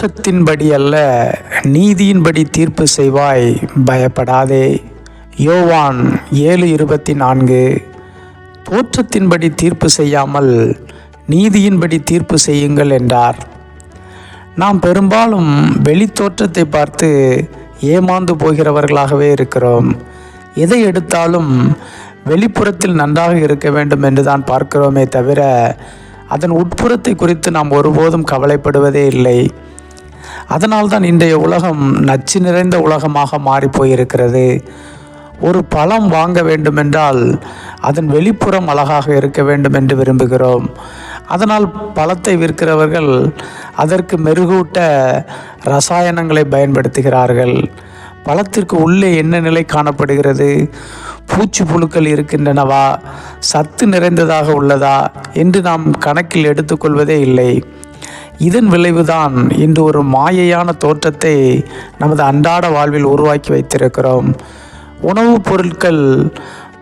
தோற்றத்தின்படி அல்ல நீதியின்படி தீர்ப்பு செய்வாய் பயப்படாதே. யோவான் ஏழு இருபத்தி நான்கு தோற்றத்தின்படி தீர்ப்பு செய்யாமல் நீதியின்படி தீர்ப்பு செய்யுங்கள் என்றார். நாம் பெரும்பாலும் வெளித்தோற்றத்தை பார்த்து ஏமாந்து போகிறவர்களாகவே இருக்கிறோம். எதை எடுத்தாலும் வெளிப்புறத்தில் நன்றாக இருக்க வேண்டும் என்று தான் பார்க்கிறோமே தவிர அதன் உட்புறத்தை குறித்து நாம் ஒருபோதும் கவலைப்படுவதே இல்லை. அதனால்தான் இன்றைய உலகம் நச்சு நிறைந்த உலகமாக மாறிப்போயிருக்கிறது ஒரு பழம் வாங்க வேண்டுமென்றால் அதன் வெளிப்புறம் அழகாக இருக்க வேண்டும் என்று விரும்புகிறோம். அதனால் பழத்தை விற்கிறவர்கள் அதற்கு மெருகூட்ட ரசாயனங்களை பயன்படுத்துகிறார்கள். பழத்திற்கு உள்ளே என்ன நிலை காணப்படுகிறது? பூச்சி புழுக்கள் இருக்கின்றனவா? சத்து நிறைந்ததாக உள்ளதா? என்று நாம் கணக்கில் எடுத்துக்கொள்வதே இல்லை. இதன் விளைவுதான் இன்று ஒரு மாயையான தோற்றத்தை நமது அன்றாட வாழ்வில் உருவாக்கி வைத்திருக்கிறோம். உணவுப் பொருட்கள்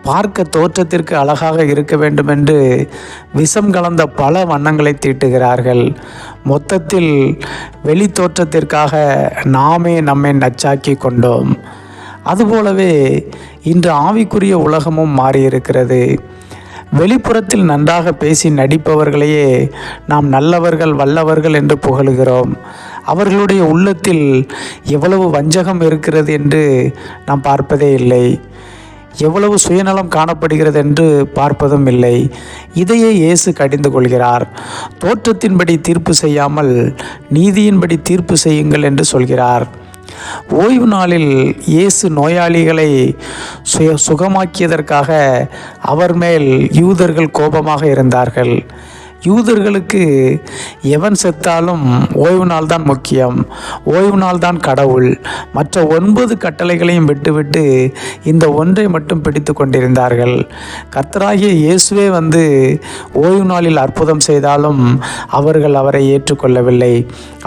பார்க்க தோற்றத்திற்கு அழகாக இருக்க வேண்டும் என்று விஷம் கலந்த பல வண்ணங்களை தீட்டுகிறார்கள். மொத்தத்தில் வெளி தோற்றத்திற்காக நாமே நம்மை நச்சாக்கி கொண்டோம். அதுபோலவே இன்று ஆவிக்குரிய உலகமும் மாறியிருக்கிறது. வெளிப்புறத்தில் நன்றாக பேசி நடிப்பவர்களையே நாம் நல்லவர்கள் வல்லவர்கள் என்று புகழுகிறோம். அவர்களுடைய உள்ளத்தில் எவ்வளவு வஞ்சகம் இருக்கிறது என்று நாம் பார்ப்பதே இல்லை. எவ்வளவு சுயநலம் காணப்படுகிறது என்று பார்ப்பதும் இல்லை. இதையே இயேசு கடிந்து கொள்கிறார். தோற்றத்தின்படி தீர்ப்பு செய்யாமல் நீதியின்படி தீர்ப்பு செய்யுங்கள் என்று சொல்கிறார். ஓய்வு நாளில் இயேசு நோயாளிகளை சுய சுகமாக்கியதற்காக அவர் மேல் யூதர்கள் கோபமாக இருந்தார்கள். யூதர்களுக்கு எவன் செத்தாலும் ஓய்வு நாள் தான் முக்கியம். ஓய்வு நாள் தான் கடவுள். மற்ற ஒன்பது கட்டளைகளையும் விட்டுவிட்டு இந்த ஒன்றை மட்டும் பிடித்து கொண்டிருந்தார்கள். கர்த்தராகிய இயேசுவே வந்து ஓய்வு நாளில் அற்புதம் செய்தாலும் அவர்கள் அவரை ஏற்றுக்கொள்ளவில்லை.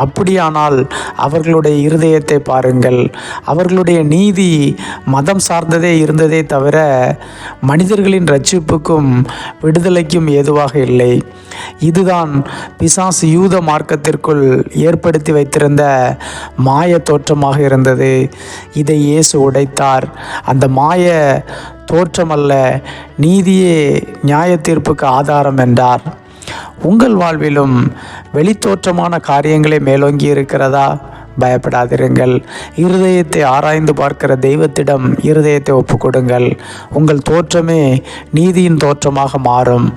அப்படியானால் அவர்களுடைய இருதயத்தை பாருங்கள். அவர்களுடைய நீதி மதம் சார்ந்ததே இருந்ததே தவிர மனிதர்களின் ரட்சிப்புக்கும் விடுதலைக்கும் ஏதுவாக இல்லை. இதுதான் பிசாசு யூத மார்க்கத்திற்குள் ஏற்படுத்தி வைத்திருந்த மாய தோற்றமாக இருந்தது. இதை இயேசு உடைத்தார். அந்த மாய தோற்றமல்ல நீதியே நியாய தீர்ப்புக்கு ஆதாரம் என்றார். உங்கள் வாழ்விலும் வெளித்தோற்றமான காரியங்களை மேலோங்கி இருக்கிறதா? பயப்படாதிருங்கள். இருதயத்தை ஆராய்ந்து பார்க்கிற தெய்வத்திடம் இருதயத்தை ஒப்புக்கொடுங்கள். உங்கள் தோற்றமே நீதியின் தோற்றமாக மாறும்.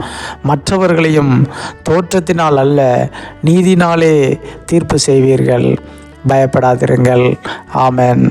மற்றவர்களையும் தோற்றத்தினால் அல்ல நீதினாலே தீர்ப்பு செய்வீர்கள். பயப்படாதிருங்கள். ஆமேன்.